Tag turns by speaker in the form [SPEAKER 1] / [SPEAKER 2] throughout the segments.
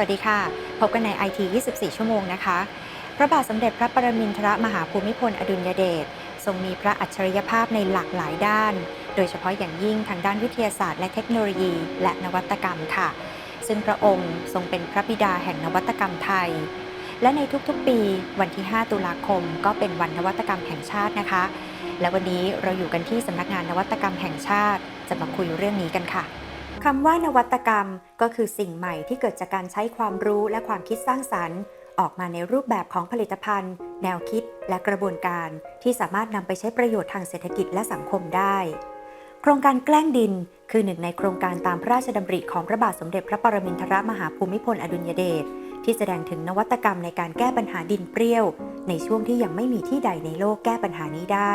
[SPEAKER 1] วัสดีค่ะ พบกันใน IT 24 ชั่วโมงนะคะ พระบาทสมเด็จพระปรมินทรมหาภูมิพลอดุลยเดชทรงมีพระอัจฉริยภาพในหลากหลายด้าน โดยเฉพาะอย่างยิ่งทางด้านวิทยาศาสตร์และเทคโนโลยี และนวัตกรรมค่ะ ซึ่งพระองค์ทรงเป็นพระบิดาแห่งนวัตกรรมไทย และในทุกๆปีวันที่ 5 ตุลาคม ก็เป็นวันนวัตกรรมแห่งชาตินะคะ และวันนี้เราอยู่กันที่สำนักงานนวัตกรรมแห่งชาติ จะมาคุยเรื่องนี้กันค่ะ คำว่านวัตกรรมก็คือสิ่งใหม่ที่เกิดจากการใช้ความรู้และความคิดสร้างสรรค์ ออกมาในรูปแบบของผลิตภัณฑ์ แนวคิดและกระบวนการ ที่สามารถนำไปใช้ประโยชน์ทางเศรษฐกิจและสังคมได้ โครงการแกล้งดิน คือหนึ่งในโครงการตามพระราชดำริของพระบาทสมเด็จพระปรมินทรมหาภูมิพลอดุลยเดชที่แสดงถึงนวัตกรรมในการแก้ปัญหาดินเปรี้ยว ในช่วงที่ยังไม่มีที่ใดในโลกแก้ปัญหานี้ได้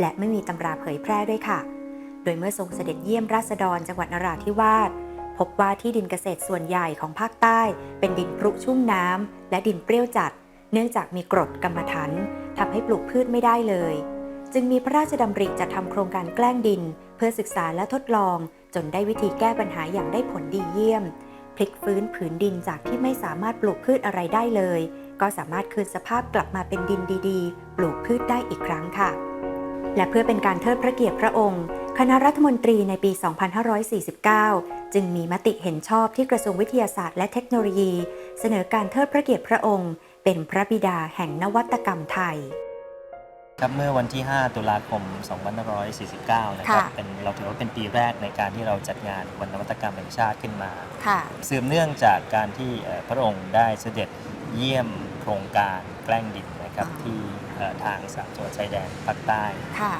[SPEAKER 1] และไม่มีตำราเผยแพร่ด้วยค่ะโดยเมื่อทรงเสด็จเยี่ยมราษฎรจังหวัดนราธิวาสพบว่าที่ดินเกษตรส่วนใหญ่ของภาคใต้ เป็นดินพรุชุ่มน้ำและดินเปรี้ยวจัด เนื่องจากมีกรดกรรมฐานทำให้ปลูกพืชไม่ได้เลย จึงมีพระราชดำริจะทำโครงการแกล้งดิน เพื่อศึกษาและทดลอง จนได้วิธีแก้ปัญหาอย่างได้ผลดีเยี่ยม พลิกฟื้นผืนดินจากที่ไม่สามารถปลูกพืชอะไรได้เลย ก็สามารถคืนสภาพกลับมาเป็นดินดีๆ ปลูกพืชได้อีกครั้งค่ะ และเพื่อเป็นการเทิดพระเกียรติพระองค์ คณะรัฐมนตรีในปี 2549 จึงมีมติเห็นชอบที่กระทรวงวิทยาศาสตร์และเทคโนโลยี เสนอการเทิดพระเกียรติพระองค์ เป็นพระบิดาแห่งนวัตกรรมไทย
[SPEAKER 2] ครับเมื่อวันที่ 5 ตุลาคม 2549 นะครับ
[SPEAKER 1] ค่ะ
[SPEAKER 2] เป็นเราถือว่าเป็นปีแรกในการที่เราจัดงานวันนวัตกรรมแห่งชาติขึ้นมา
[SPEAKER 1] ค่ะ
[SPEAKER 2] สืบเนื่องจากการที่เอ่อพระองค์ได้เสด็จเยี่ยมโครงการแกล้งดินนะครับ
[SPEAKER 1] อ๋อ
[SPEAKER 2] ที่เอ่อทางสามจังหวัดชายแดนภาคใต้
[SPEAKER 1] ค่ะ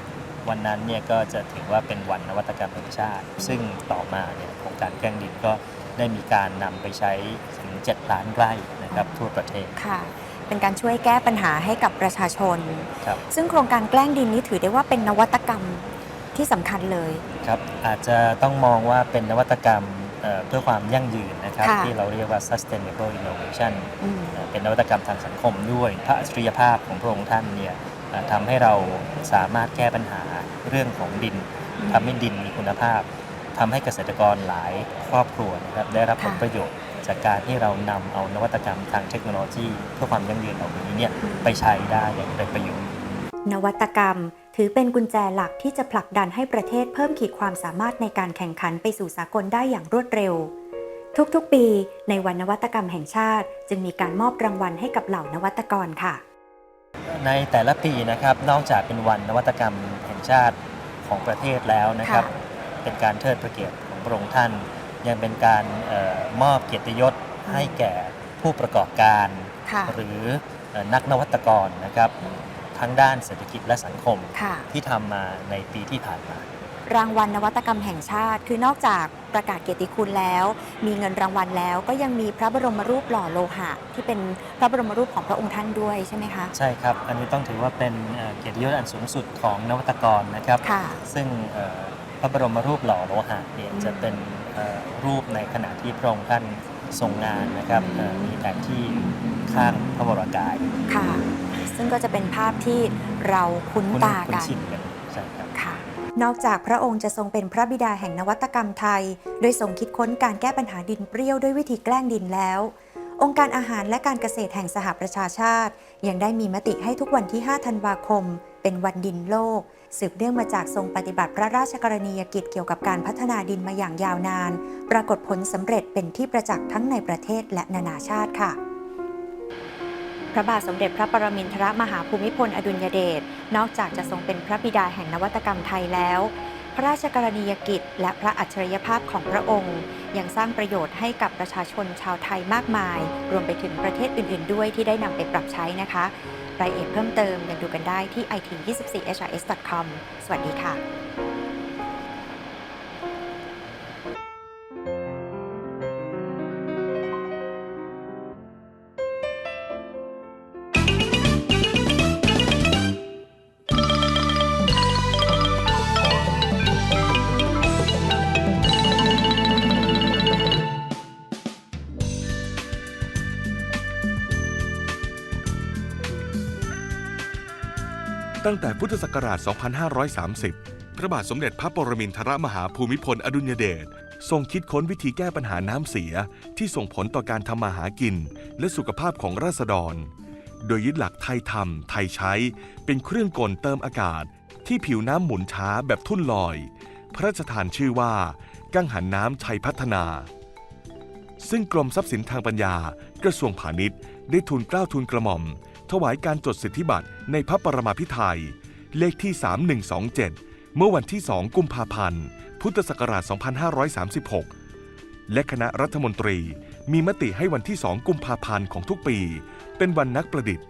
[SPEAKER 2] วันนั้นเนี่ยก็จะถือว่าเป็นวันนวัตกรรมแห่งชาติ ซึ่งต่อมาเนี่ยโครงการแกล้งดินก็ได้มีการนำไปใช้ถึง 7 ล้านไร่นะครับทั่วประเทศ
[SPEAKER 1] ค่ะ เป็นการช่วยแก้ปัญหาให้กับประชาชน
[SPEAKER 2] ครับ
[SPEAKER 1] ซึ่งโครงการแกล้งดินนี้ถือได้ว่าเป็นนวัตกรรมที่สำคัญเลย
[SPEAKER 2] ครับอาจจะต้องมองว่าเป็นนวัตกรรมเอ่อเพื่อความยั่งยืนนะครับ
[SPEAKER 1] ค่ะ
[SPEAKER 2] ที่เราเรียกว่า sustainable innovation
[SPEAKER 1] อืม
[SPEAKER 2] เอ่อเป็นนวัตกรรมทางสังคมด้วยพระอัจฉริยภาพของพระองค์ท่านเนี่ยเอ่อ ทำให้เราสามารถแก้ปัญหาเรื่องของดิน
[SPEAKER 1] อืม
[SPEAKER 2] ทำให้ดินมีคุณภาพทำให้เกษตรกรหลายครอบครัวนะครับได้รับผ
[SPEAKER 1] ค่ะ
[SPEAKER 2] ลประโยชน์จากการที่เรานำเอานวัตกรรมทางเทคโนโลยีเพื่อความยั่งยืนเหล่านี้เนี่ยไปใช้ได้อย่างเป็นประโยชน์
[SPEAKER 1] นวัตกรรมถือเป็นกุญแจหลักที่จะผลักดันให้ประเทศเพิ่มขีดความสามารถในการแข่งขันไปสู่สากลได้อย่างรวดเร็ว ทุกๆ ปี ในวันนวัตกรรมแห่งชาติ จึงมีการมอบรางวัลให้กับเหล่านวัตกรค่ะ
[SPEAKER 2] ในแต่ละปีนะครับ นอกจากเป็นวันนวัตกรรมแห่งชาติของประเทศแล้วนะครับ
[SPEAKER 1] ค่ะ
[SPEAKER 2] เป็นการเทิดพระเกียรติของพระองค์ท่าน ยังเป็นการเออมอบเกียรติยศให้แก่ผู้ประกอบการ
[SPEAKER 1] ค่ะ
[SPEAKER 2] หรือเอ่อนักนวัตกรนะครับ ทั้งด้านเศรษฐกิจและสังคม
[SPEAKER 1] ค่ะ
[SPEAKER 2] ที่ทำมาในปีที่ผ่านมา
[SPEAKER 1] รางวัลนวัตกรรมแห่งชาติ คือนอกจากประกาศเกียรติคุณแล้ว มีเงินรางวัลแล้วก็ยังมีพระบรมรูปหล่อโลหะ ที่เป็นพระบรมรูปของพระองค์ท่านด้วยใช่ไหมคะ
[SPEAKER 2] ใช่ครับ อันนี้ต้องถือว่าเป็นเอ่อเกียรติยศอันสูงสุดของนวัตกรนะครับ
[SPEAKER 1] ค่ะ
[SPEAKER 2] ซึ่งเอ่อพระบรมรูปหล่อโลหะเนี่ย
[SPEAKER 1] อืม
[SPEAKER 2] จะเป็นเอ่อรูปในขณะที่พระองค์ท่านทรงงานนะครับเอ่อมีแผนที่ข้างพระบรมกาย
[SPEAKER 1] ค่ะ ซึ่งก็จะเป็นภาพที่เราคุ้น
[SPEAKER 2] คุ้น
[SPEAKER 1] ตา
[SPEAKER 2] คุ้น
[SPEAKER 1] กัน
[SPEAKER 2] ชิน น
[SPEAKER 1] อกจากพระองค์จะทรงเป็นพระบิดาแห่งนวัตกรรมไทย โดยทรงคิดค้นการแก้ปัญหาดินเปรี้ยวด้วยวิธีแกล้งดินแล้ว องค์การอาหารและการเกษตรแห่งสหประชาชาติ ยังได้มีมติให้ทุกวันที่ 5 ธันวาคม เป็นวันดินโลก สืบเนื่องมาจากทรงปฏิบัติพระราชกรณียกิจเกี่ยวกับการพัฒนาดินมาอย่างยาวนาน ปรากฏผลสำเร็จเป็นที่ประจักษ์ทั้งในประเทศและนานาชาติค่ะ ระบาทสมเด็จพระปรมินทรมหาภูมิพลอดุลยเดชนอกจากจะทรงเป็นพระบิดาแห่งนวัตกรรมไทยแล้ว พระราชกรณียกิจ และพระอัจฉริยภาพของพระองค์ ยังสร้างประโยชน์ให้กับประชาชนชาวไทยมากมาย รวมไปถึงประเทศอื่น ๆ ด้วยที่ได้นำไปปรับใช้นะคะรายละเอียดเพิ่มเติมยังดูกันได้ที่ it24hrs.com สวัสดีค่ะ
[SPEAKER 3] ตั้งแต่พุทธศักราช 2530 พระบาทสมเด็จพระปรมินทรมหาภูมิพลอดุลยเดชทรงคิดค้นวิธีแก้ปัญหาน้ำเสียที่ส่งผลต่อการทำมาหากิน และสุขภาพของราษฎร โดยยึดหลักไทยทำไทยใช้ เป็นเครื่องกลเติมอากาศ ที่ผิวน้ำหมุนช้าแบบทุ่นลอย พระราชทานชื่อว่า กังหันน้ำชัยพัฒนา ซึ่งกรมทรัพย์สินทางปัญญากระทรวงพาณิชย์ ได้ทูลเกล้าทูลกระหม่อม ถวายการจดสิทธิบัตรในพระปรมาภิไธยเลขที่ 3127 เมื่อวันที่ 2 กุมภาพันธ์ พุทธศักราช 2536 และคณะรัฐมนตรีมีมติให้วันที่ 2 กุมภาพันธ์ของทุกปี เป็นวันนักประดิษฐ์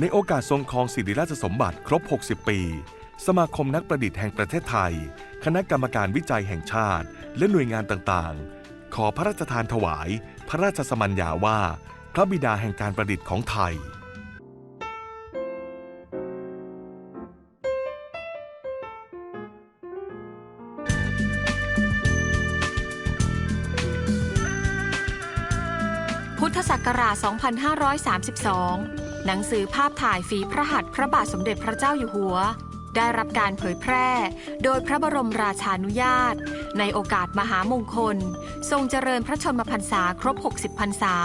[SPEAKER 3] ในโอกาสทรงครองสิริราชสมบัติครบ 60 ปี สมาคมนักประดิษฐ์แห่งประเทศไทย คณะกรรมการวิจัยแห่งชาติ และหน่วยงานต่างๆ ขอพระราชทานถวาย พระราชสมัญญาว่า พระบิดาแห่งการประดิษฐ์ของไทย
[SPEAKER 4] ธศักราช 2532 หนังสือภาพถ่ายฝีพระหัตถ์พระบาทสมเด็จพระเจ้าอยู่หัว ได้รับการเผยแพร่ โดยพระบรมราชานุญาต ในโอกาสมหามงคล ทรงเจริญพระชนมพรรษาครบ 60 พรรษา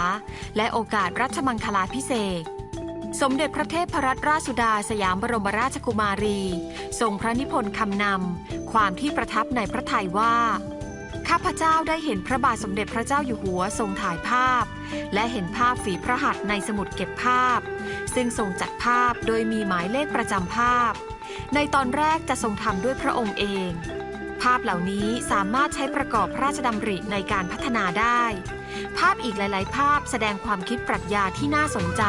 [SPEAKER 4] และโอกาสรัชมังคลาพิเศษสมเด็จพระเทพรัตนราชสุดาสยามบรมราชกุมารี ทรงพระนิพนธ์คำนำ ความที่ประทับในพระทัยว่า ข้าพเจ้าได้เห็นพระบาทสมเด็จพระเจ้าอยู่หัวทรงถ่ายภาพ และเห็นภาพฝีพระหัตถ์ในสมุดเก็บภาพ ซึ่งทรงจัดภาพโดยมีหมายเลขประจำภาพ ในตอนแรกจะทรงทำด้วยพระองค์เอง ภาพเหล่านี้สามารถใช้ประกอบพระราชดำริในการพัฒนาได้ ภาพอีกหลาย ๆ ภาพแสดงความคิดปรัชญาที่น่าสนใจ